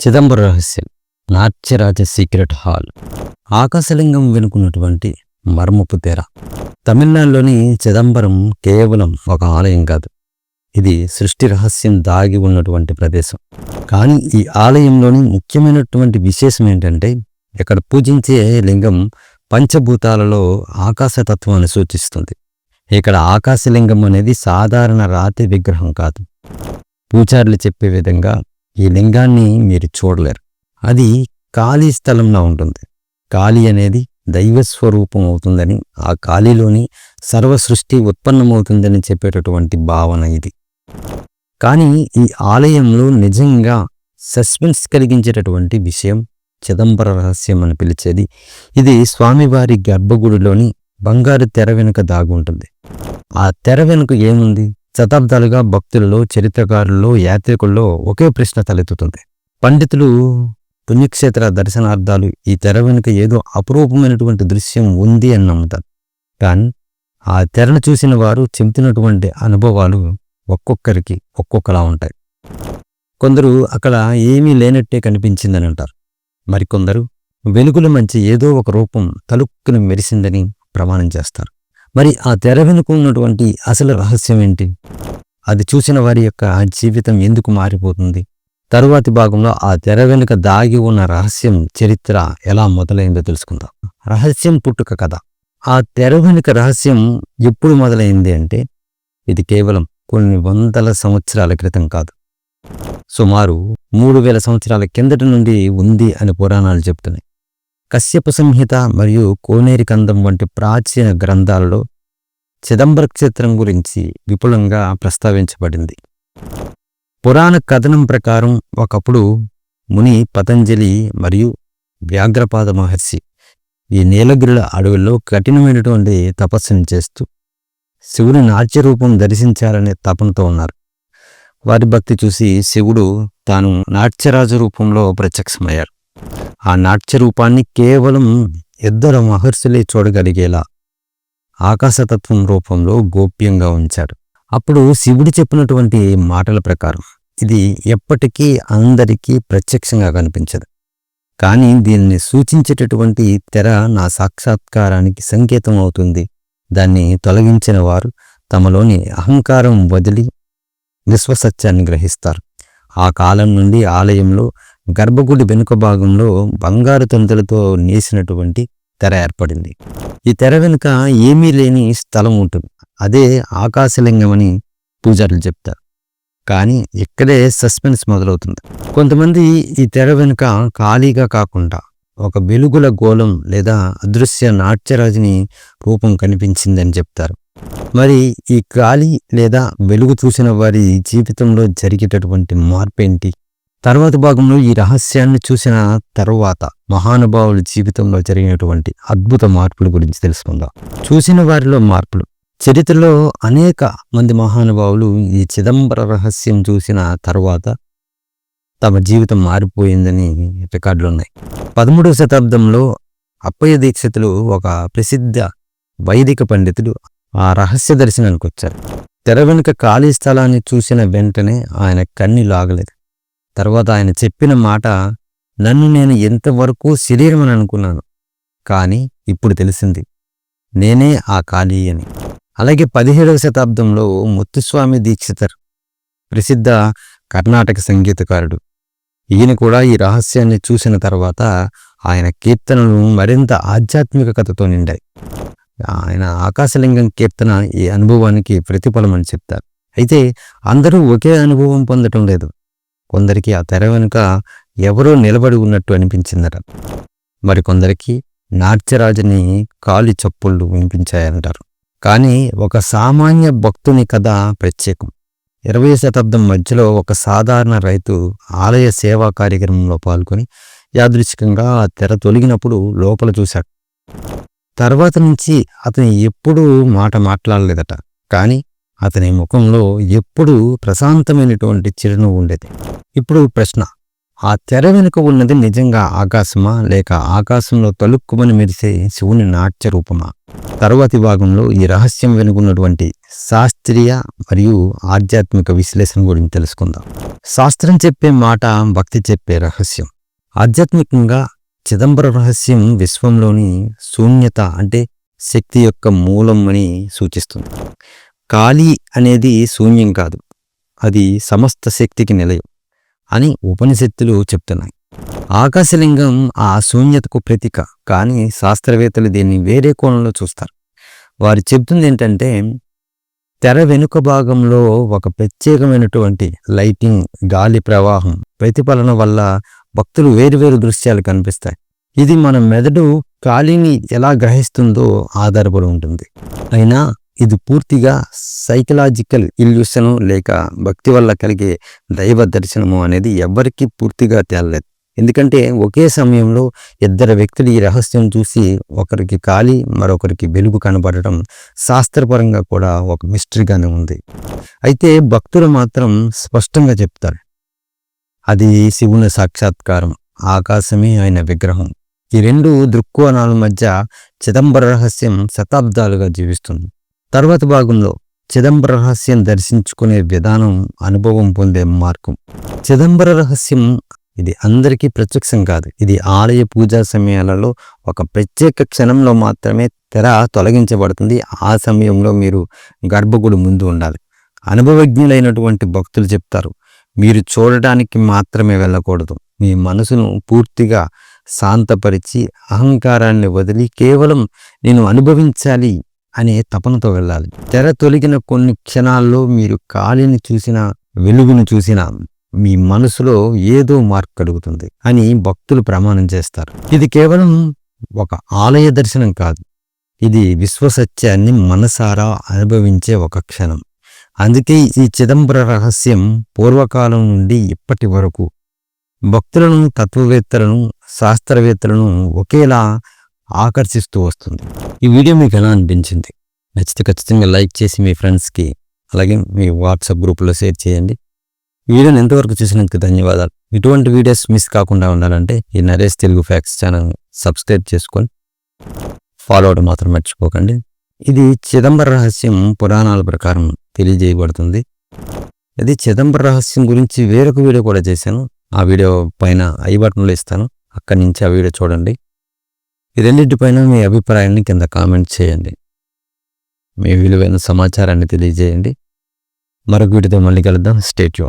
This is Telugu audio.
చిదంబర రహస్యం నాట్యరాజ సీక్రెట్ హాల్. ఆకాశలింగం వెనుకున్నటువంటి మర్మపు తెర. తమిళనాడులోని చిదంబరం కేవలం ఒక ఆలయం కాదు. ఇది సృష్టి రహస్యం దాగి ఉన్నటువంటి ప్రదేశం. కానీ ఈ ఆలయంలోని ముఖ్యమైనటువంటి విశేషం ఏంటంటే ఇక్కడ పూజించే లింగం పంచభూతాలలో ఆకాశతత్వాన్ని సూచిస్తుంది. ఇక్కడ ఆకాశలింగం అనేది సాధారణ రాతి విగ్రహం కాదు. పూజారులు చెప్పే విధంగా ఈ లింగాన్ని మీరు చూడలేరు. అది ఖాళీ స్థలంలో ఉంటుంది. ఖాళీ అనేది దైవ స్వరూపం అవుతుందని ఆ ఖాళీలోని సర్వసృష్టి ఉత్పన్నమవుతుందని చెప్పేటటువంటి భావన ఇది. కానీ ఈ ఆలయంలో నిజంగా సస్పెన్స్ కలిగించేటటువంటి విషయం చిదంబర రహస్యం అని పిలిచేది. ఇది స్వామివారి గర్భగుడిలోని బంగారు తెర వెనుక దాగుంటుంది. ఆ తెర వెనుక ఏముంది? శతాబ్దాలుగా భక్తులలో చరిత్రకారుల్లో యాత్రికుల్లో ఒకే ప్రశ్న తలెత్తుతుంది. పండితులు పుణ్యక్షేత్ర దర్శనార్థాలు ఈ తెర వెనుక ఏదో అపురూపమైనటువంటి దృశ్యం ఉంది అని నమ్ముతారు. కానీ ఆ తెరను చూసిన వారు చెబుతున్నటువంటి అనుభవాలు ఒక్కొక్కరికి ఒక్కొక్కలా ఉంటాయి. కొందరు అక్కడ ఏమీ లేనట్టే కనిపించిందని అంటారు. మరికొందరు వెలుగుల మంచి ఏదో ఒక రూపం తలుక్కును మెరిసిందని ప్రమాణం చేస్తారు. మరి ఆ తెర వెనుక ఉన్నటువంటి అసలు రహస్యం ఏంటి? అది చూసిన వారి యొక్క జీవితం ఎందుకు మారిపోతుంది? తరువాతి భాగంలో ఆ తెర వెనుక దాగి ఉన్న రహస్యం చరిత్ర ఎలా మొదలైందో తెలుసుకుందాం. రహస్యం పుట్టుక కథ. ఆ తెర వెనుక రహస్యం ఎప్పుడు మొదలైంది అంటే ఇది కేవలం కొన్ని వందల సంవత్సరాల క్రితం కాదు. సుమారు మూడు వేల సంవత్సరాల కిందటి నుండి ఉంది అని పురాణాలు చెప్తున్నాయి. కశ్యప సంహిత మరియు కోనేరి కందం వంటి ప్రాచీన గ్రంథాలలో చిదంబర క్షేత్రం గురించి విపులంగా ప్రస్తావించబడింది. పురాణ కథనం ప్రకారం ఒకప్పుడు ముని పతంజలి మరియు వ్యాఘ్రపాద మహర్షి ఈ నీలగిరుల అడవుల్లో కఠినమైనటువంటి తపస్సును చేస్తూ శివుని నాట్యరూపం దర్శించాలనే తపనతో ఉన్నారు. వారి భక్తి చూసి శివుడు తాను నాట్యరాజు రూపంలో ప్రత్యక్షమయ్యారు. ఆ నాట్య రూపాన్ని కేవలం ఇద్దరు మహర్షులే చూడగలిగేలా ఆకాశతత్వం రూపంలో గోప్యంగా ఉంచాడు అప్పుడు శివుడు చెప్పినటువంటి మాటల ప్రకారం ఇది ఎప్పటికీ అందరికీ ప్రత్యక్షంగా కనిపించదు. కానీ దీనిని సూచించేటటువంటి తెర నా సాక్షాత్కారానికి సంకేతం అవుతుంది. దాన్ని తొలగించిన వారు తమలోని అహంకారం వదిలి విశ్వసత్యాన్ని గ్రహిస్తారు. ఆ కాలం నుండి ఆలయంలో గర్భగుడి వెనుక భాగంలో బంగారు తంతులతో నేసినటువంటి తెర ఏర్పడింది. ఈ తెర వెనుక ఏమీ లేని స్థలం ఉంటుంది. అదే ఆకాశలింగం అని పూజారులు చెప్తారు. కానీ ఇక్కడే సస్పెన్స్ మొదలవుతుంది. కొంతమంది ఈ తెర వెనుక ఖాళీగా కాకుండా ఒక వెలుగుల గోళం లేదా అదృశ్య నాట్యరాజుని రూపం కనిపించిందని చెప్తారు. మరి ఈ గాలి లేదా వెలుగు చూసిన వారి జీవితంలో జరిగేటటువంటి మార్పేంటి? తర్వాత భాగంలో ఈ రహస్యాన్ని చూసిన తరువాత మహానుభావుల జీవితంలో జరిగినటువంటి అద్భుత మార్పుల గురించి తెలుసుకుందాం. చూసిన వారిలో మార్పులు. చరిత్రలో అనేక మంది మహానుభావులు ఈ చిదంబర రహస్యం చూసిన తరువాత తమ జీవితం మారిపోయిందని రికార్డులు ఉన్నాయి. పదమూడవ శతాబ్దంలో అప్పయ్య దీక్షితులు ఒక ప్రసిద్ధ వైదిక పండితుడు ఆ రహస్య దర్శనానికి వచ్చారు. తెర వెనుక ఖాళీ స్థలాన్ని చూసిన వెంటనే ఆయన కన్ని లాగలేదు. తర్వాత ఆయన చెప్పిన మాట నన్ను నేను ఎంతవరకు శరీరం అని అనుకున్నాను. కానీ ఇప్పుడు తెలిసింది నేనే ఆ ఖాళీ అని. అలాగే పదిహేడవ శతాబ్దంలో ముత్తుస్వామి దీక్షితర్ ప్రసిద్ధ కర్ణాటక సంగీతకారుడు. ఈయన కూడా ఈ రహస్యాన్ని చూసిన తర్వాత ఆయన కీర్తనలు మరింత ఆధ్యాత్మిక కథతో నిండాయి. ఆయన ఆకాశలింగం కీర్తన ఈ అనుభవానికి ప్రతిఫలం అని చెప్తారు. అయితే అందరూ ఒకే అనుభవం పొందటం లేదు. కొందరికి ఆ తెర వెనుక ఎవరో నిలబడి ఉన్నట్టు అనిపించిందట. మరికొందరికి నాట్యరాజుని కాలి చప్పుళ్ళు వినిపించాయంటారు. కానీ ఒక సామాన్య భక్తుని కథ ప్రత్యేకం. ఇరవై శతాబ్దం మధ్యలో ఒక సాధారణ రైతు ఆలయ సేవా కార్యక్రమంలో పాల్గొని యాదృచ్ఛికంగా ఆ తెర తొలగినప్పుడు లోపల చూశాడు. తర్వాత నుంచి అతను ఎప్పుడూ మాట మాట్లాడలేదట. కానీ అతని ముఖంలో ఎప్పుడూ ప్రశాంతమైనటువంటి చిరునవ్వు ఉండేది. ఇప్పుడు ప్రశ్న ఆ తెర వెనుక ఉన్నది నిజంగా ఆకాశమా? లేక ఆకాశంలో తలుక్కుమని మెరిసే శివుని నాట్య రూపమా? తరువాతి భాగంలో ఈ రహస్యం వెనుకున్నటువంటి శాస్త్రీయ మరియు ఆధ్యాత్మిక విశ్లేషణ గురించి తెలుసుకుందాం. శాస్త్రం చెప్పే మాట భక్తి చెప్పే రహస్యం. ఆధ్యాత్మికంగా చిదంబర రహస్యం విశ్వంలోని శూన్యత అంటే శక్తి యొక్క మూలం అని సూచిస్తుంది. ఖాళీ అనేది శూన్యం కాదు. అది సమస్త శక్తికి నిలయం అని ఉపనిషత్తులు చెప్తున్నాయి. ఆకాశలింగం ఆ శూన్యతకు ప్రతీక. కానీ శాస్త్రవేత్తలు దీన్ని వేరే కోణంలో చూస్తారు. వారు చెప్తుంది ఏంటంటే తెర వెనుక భాగంలో ఒక ప్రత్యేకమైనటువంటి లైటింగ్ గాలి ప్రవాహం ప్రతిఫలన వల్ల భక్తులు వేరువేరు దృశ్యాలు కనిపిస్తాయి. ఇది మన మెదడు ఖాళీని ఎలా గ్రహిస్తుందో ఆధారపడి ఉంటుంది. అయినా ఇది పూర్తిగా సైకలాజికల్ ఇల్యూషన్ లేక భక్తి వల్ల కలిగే దైవ దర్శనము అనేది ఎవ్వరికీ పూర్తిగా తేలలేదు. ఎందుకంటే ఒకే సమయంలో ఇద్దరు వ్యక్తులు ఈ రహస్యం చూసి ఒకరికి కాలి మరొకరికి వెలుగు కనబడటం శాస్త్రపరంగా కూడా ఒక మిస్టరీగానే ఉంది. అయితే భక్తులు మాత్రం స్పష్టంగా చెప్తారు. అది శివుని సాక్షాత్కారం ఆకాశమే ఆయన విగ్రహం. ఈ రెండు దృక్కోణాల మధ్య చిదంబర రహస్యం శతాబ్దాలుగా జీవిస్తుంది. తర్వాత భాగంలో చిదంబర రహస్యం దర్శించుకునే విధానం అనుభవం పొందే మార్గం. చిదంబర రహస్యం ఇది అందరికీ ప్రత్యక్షం కాదు. ఇది ఆలయ పూజా సమయాలలో ఒక ప్రత్యేక క్షణంలో మాత్రమే తెర తొలగించబడుతుంది. ఆ సమయంలో మీరు గర్భగుడి ముందు ఉండాలి. అనుభవజ్ఞులైనటువంటి భక్తులు చెప్తారు మీరు చూడటానికి మాత్రమే వెళ్ళకూడదు. మీ మనసును పూర్తిగా శాంతపరిచి అహంకారాన్ని వదిలి కేవలం నేను అనుభవించాలి. అనే తపనతో వెళ్ళాలి. తెర తొలగిన కొన్ని క్షణాల్లో మీరు కాలిని చూసిన వెలుగును చూసిన మీ మనసులో ఏదో మార్పు కలుగుతుంది అని భక్తులు ప్రమాణం చేస్తారు. ఇది కేవలం ఒక ఆలయ దర్శనం కాదు. ఇది విశ్వసత్యాన్ని మనసారా అనుభవించే ఒక క్షణం. అందుకే ఈ చిదంబర రహస్యం పూర్వకాలం నుండి ఇప్పటి వరకు భక్తులను తత్వవేత్తలను శాస్త్రవేత్తలను ఒకేలా ఆకర్షిస్తూ వస్తుంది. ఈ వీడియో మీకు ఎలా అనిపించింది? నచ్చితే ఖచ్చితంగా లైక్ చేసి మీ ఫ్రెండ్స్కి అలాగే మీ వాట్సాప్ గ్రూప్లో షేర్ చేయండి. వీడియోని ఎంతవరకు చూసినందుకు ధన్యవాదాలు. ఇటువంటి వీడియోస్ మిస్ కాకుండా ఉండాలంటే ఈ Naresh Telugu facts channel subscribe చేసుకొని ఫాలో అవడం మాత్రం మర్చిపోకండి. ఇది చిదంబర రహస్యం పురాణాల ప్రకారం తెలియజేయబడుతుంది. ఇది చిదంబర రహస్యం గురించి వేరొక వీడియో కూడా చేశాను. ఆ వీడియో పైన ఐ బటన్లో ఇస్తాను. అక్కడి నుంచి ఆ వీడియో చూడండి. ఈ రెండింటిపైన మీ అభిప్రాయాన్ని కింద కామెంట్ చేయండి. మీ విలువైన సమాచారాన్ని తెలియజేయండి. మరొక వీటితో మళ్ళీ కలుద్దాం. స్టేట్యూ